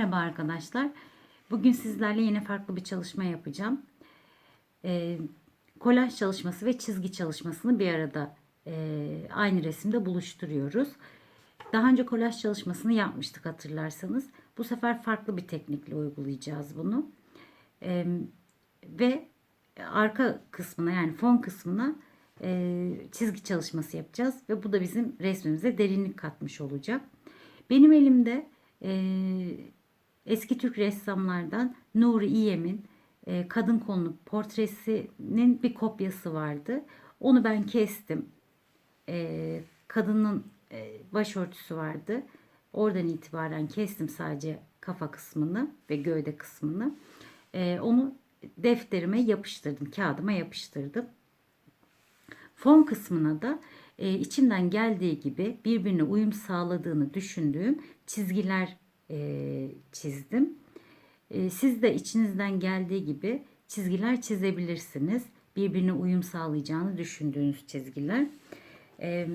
Merhaba arkadaşlar. Bugün sizlerle yine farklı bir çalışma yapacağım. Ee, kolaj çalışması ve çizgi çalışmasını bir arada e, aynı resimde buluşturuyoruz. Daha önce kolaj çalışmasını yapmıştık hatırlarsanız. Bu sefer farklı bir teknikle uygulayacağız bunu. Ee, ve arka kısmına yani fon kısmına e, çizgi çalışması yapacağız. Ve bu da bizim resmimize derinlik katmış olacak. Benim elimde e, eski Türk ressamlardan Nuri İyem'in e, kadın kolunu portresinin bir kopyası vardı. Onu ben kestim. E, kadının e, başörtüsü vardı. Oradan itibaren kestim sadece kafa kısmını ve gövde kısmını. E, onu defterime yapıştırdım, kağıdıma yapıştırdım. Fon kısmına da e, içimden geldiği gibi birbirine uyum sağladığını düşündüğüm çizgiler e, çizdim. E, siz de içinizden geldiği gibi çizgiler çizebilirsiniz. Birbirine uyum sağlayacağını düşündüğünüz çizgiler. E,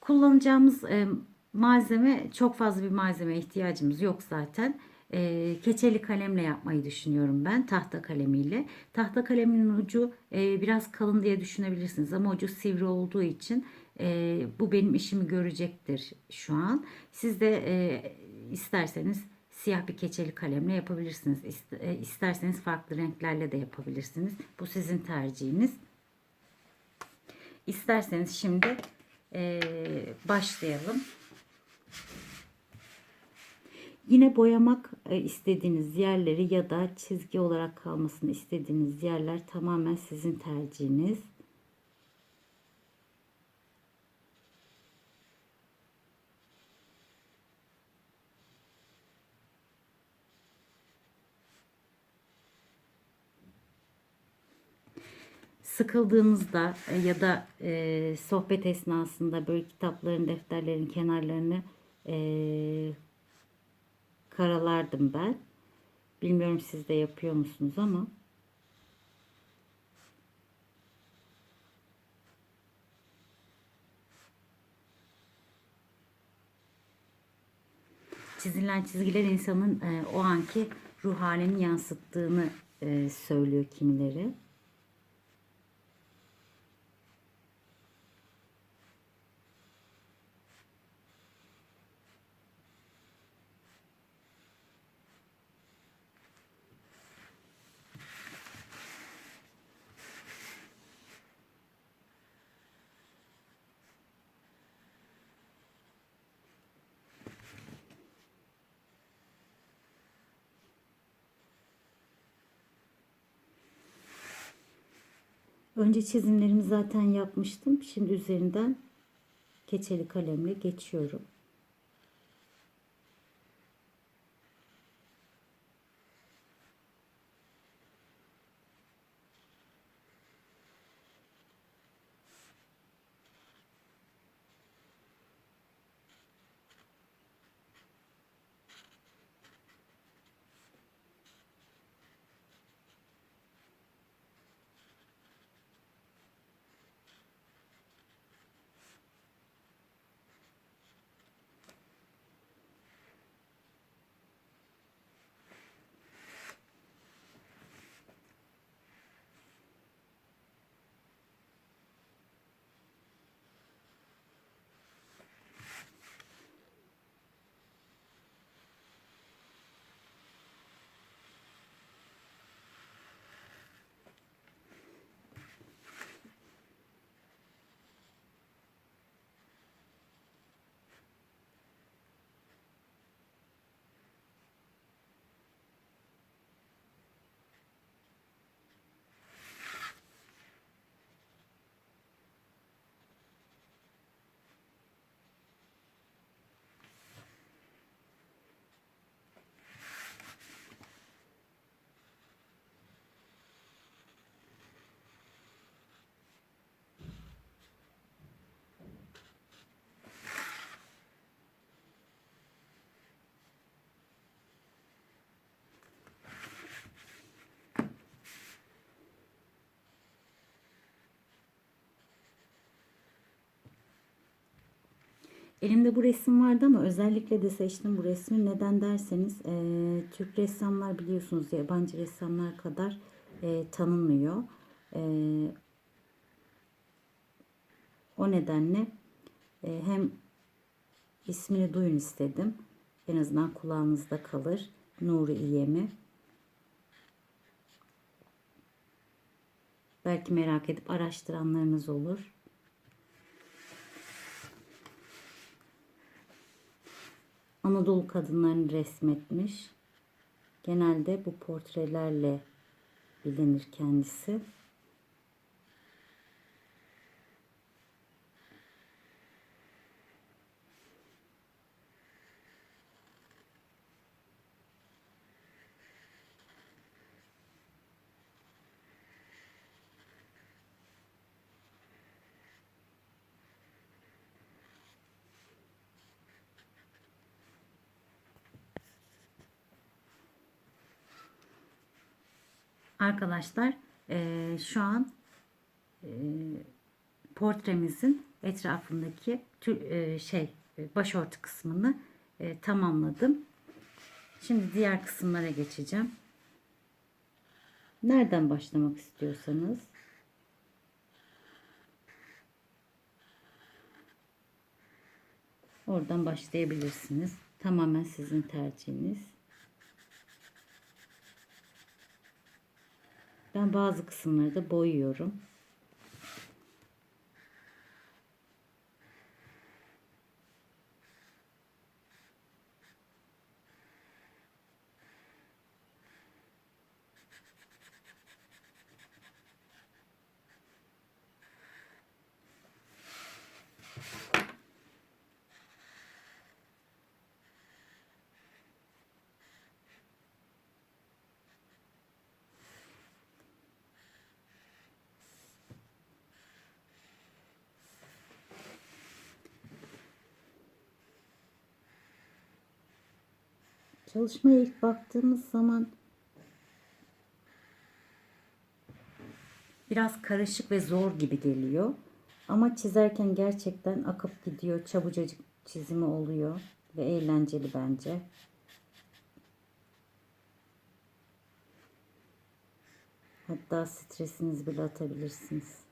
kullanacağımız e, malzeme çok fazla bir malzeme ihtiyacımız yok zaten. E, keçeli kalemle yapmayı düşünüyorum ben tahta kalemiyle. Tahta kaleminin ucu e, biraz kalın diye düşünebilirsiniz ama ucu sivri olduğu için e, bu benim işimi görecektir şu an. Siz de e, isterseniz siyah bir keçeli kalemle yapabilirsiniz. E, isterseniz farklı renklerle de yapabilirsiniz. Bu sizin tercihiniz. İsterseniz şimdi e, başlayalım. Yine boyamak e, istediğiniz yerleri ya da çizgi olarak kalmasını istediğiniz yerler tamamen sizin tercihiniz. Sıkıldığınızda e, ya da e, sohbet esnasında böyle kitapların, defterlerin kenarlarını e, karalardım ben. Bilmiyorum siz de yapıyor musunuz ama. Çizilen çizgiler insanın e, o anki ruh halini yansıttığını e, söylüyor kimileri. Önce çizimlerimi zaten yapmıştım. Şimdi üzerinden keçeli kalemle geçiyorum. Elimde bu resim vardı ama özellikle de seçtim bu resmi. Neden derseniz e, Türk ressamlar biliyorsunuz yabancı ressamlar kadar e, tanınmıyor. E, o nedenle e, hem ismini duyun istedim. En azından kulağınızda kalır. Nuri İyemi. Belki merak edip araştıranlarınız olur. Anadolu kadınlarını resmetmiş. Genelde bu portrelerle bilinir kendisi. Arkadaşlar eee, şu an eee, portremizin etrafındaki tü- eee, şey e, başörtü kısmını e, tamamladım. Şimdi diğer kısımlara geçeceğim. Nereden başlamak istiyorsanız oradan başlayabilirsiniz. Tamamen sizin tercihiniz. Ben bazı kısımları da boyuyorum. Çalışmaya ilk baktığımız zaman biraz karışık ve zor gibi geliyor. Ama çizerken gerçekten akıp gidiyor. Çabucacık çizimi oluyor ve eğlenceli bence. Hatta stresinizi bile atabilirsiniz.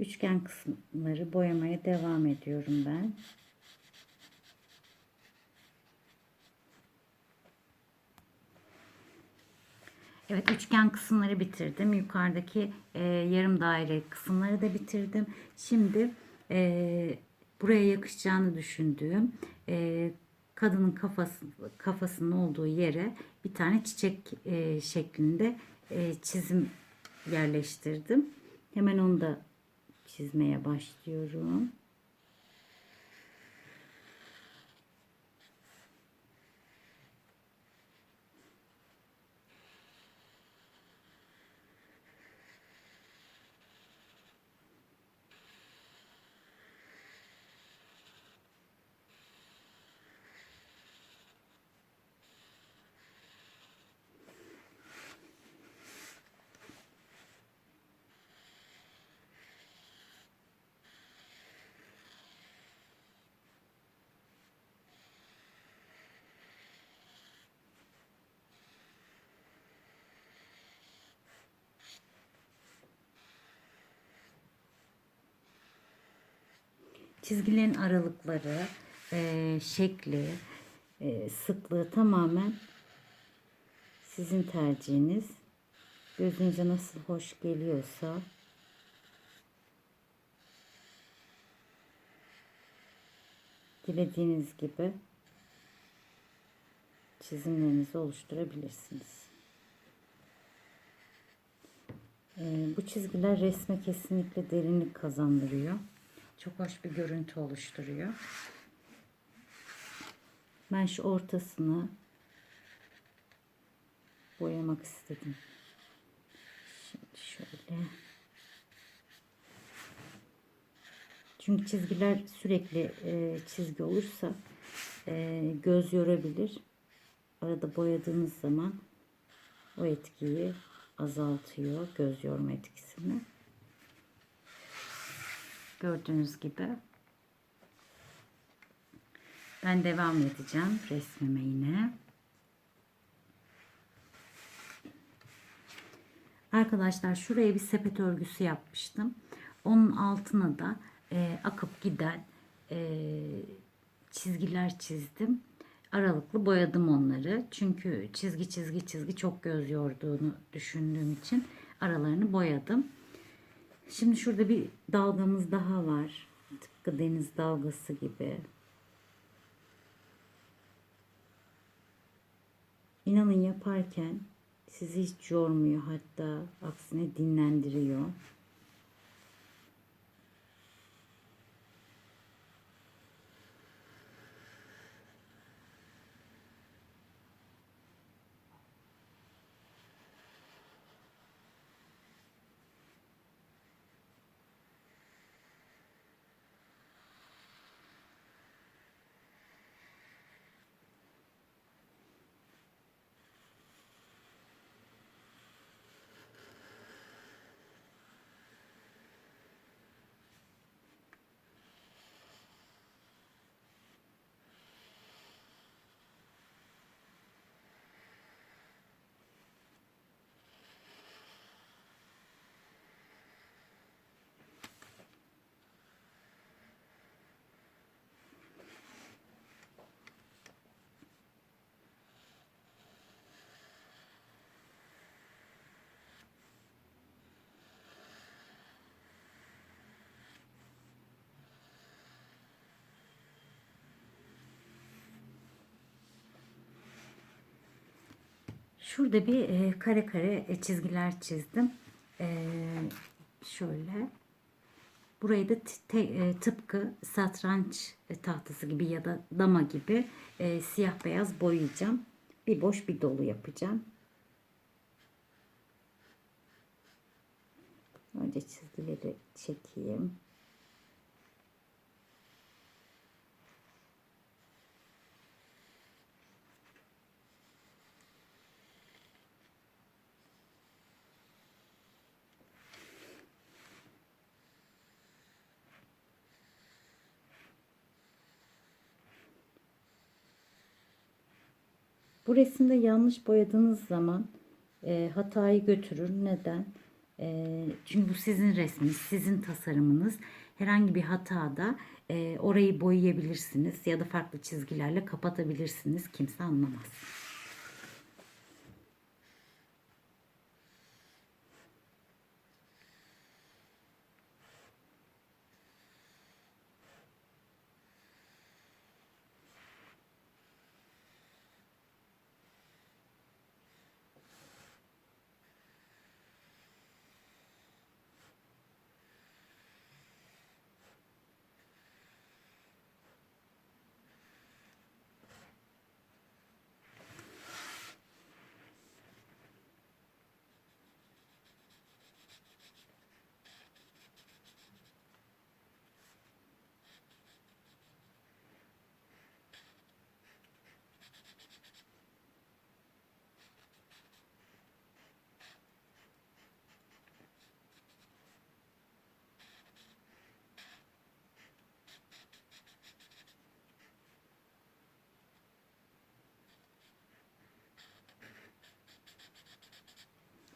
Üçgen kısımları boyamaya devam ediyorum ben. Evet üçgen kısımları bitirdim. Yukarıdaki e, yarım daire kısımları da bitirdim. Şimdi e, buraya yakışacağını düşündüğüm e, kadının kafası kafasının olduğu yere bir tane çiçek e, şeklinde e, çizim yerleştirdim. Hemen onu da çizmeye başlıyorum. Çizgilerin aralıkları, e, şekli, e, sıklığı tamamen sizin tercihiniz. gözünüze nasıl hoş geliyorsa dilediğiniz gibi çizimlerinizi oluşturabilirsiniz. Ee, bu çizgiler resme kesinlikle derinlik kazandırıyor. Çok hoş bir görüntü oluşturuyor. Ben şu ortasını boyamak istedim. Şimdi şöyle. Çünkü çizgiler sürekli e, çizgi olursa e, göz yorabilir. Arada boyadığınız zaman o etkiyi azaltıyor. Göz yorma etkisini. Gördüğünüz gibi. Ben devam edeceğim resmime yine. Arkadaşlar şuraya bir sepet örgüsü yapmıştım. Onun altına da e, akıp giden e, çizgiler çizdim. Aralıklı boyadım onları. Çünkü çizgi çizgi çizgi çok göz yorduğunu düşündüğüm için aralarını boyadım. Şimdi şurada bir dalgamız daha var. Tıpkı deniz dalgası gibi. İnanın yaparken sizi hiç yormuyor hatta aksine dinlendiriyor. Şurada bir e, kare kare e, çizgiler çizdim. E, şöyle. Burayı da te, e, tıpkı satranç e, tahtası gibi ya da dama gibi e, siyah beyaz boyayacağım. Bir boş bir dolu yapacağım. Önce çizgileri çekeyim. Bu resimde yanlış boyadığınız zaman e, hatayı götürür. Neden? E, çünkü bu sizin resminiz, sizin tasarımınız. Herhangi bir hatada e, orayı boyayabilirsiniz ya da farklı çizgilerle kapatabilirsiniz. Kimse anlamaz.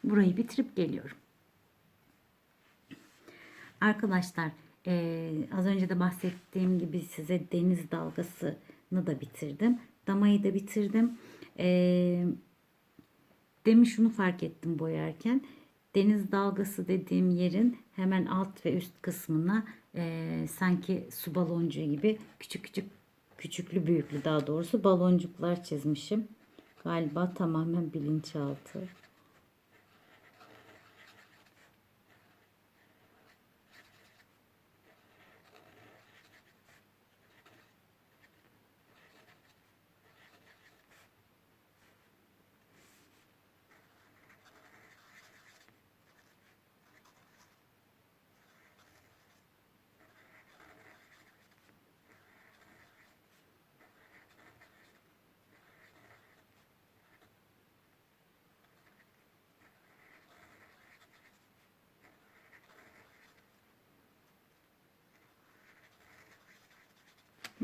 Burayı bitirip geliyorum. Arkadaşlar e, az önce de bahsettiğim gibi size deniz dalgasını da bitirdim. Damayı da bitirdim. E, Demin şunu fark ettim boyarken. Deniz dalgası dediğim yerin hemen alt ve üst kısmına eee, sanki su baloncuğu gibi küçük küçük küçüklü büyüklü daha doğrusu baloncuklar çizmişim. Galiba tamamen bilinçaltı.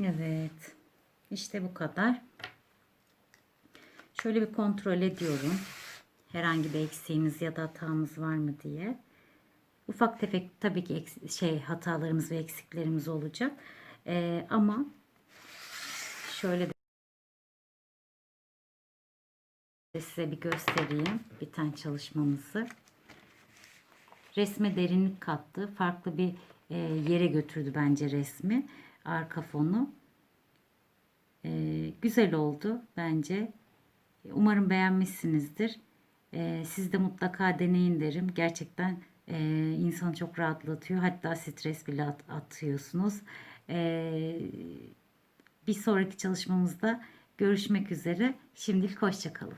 Evet. İşte bu kadar. Şöyle bir kontrol ediyorum. Herhangi bir eksiğimiz ya da hatamız var mı diye. Ufak tefek tabii ki şey hatalarımız ve eksiklerimiz olacak. Ee, ama şöyle de size bir göstereyim biten çalışmamızı. Resme derinlik kattı. Farklı bir e, yere götürdü bence resmi. Arka fonu. E, güzel oldu bence. Umarım beğenmişsinizdir. E, siz de mutlaka deneyin derim. Gerçekten e, insanı çok rahatlatıyor. Hatta stres bile at- atıyorsunuz. E, bir sonraki çalışmamızda görüşmek üzere. Şimdilik hoşçakalın.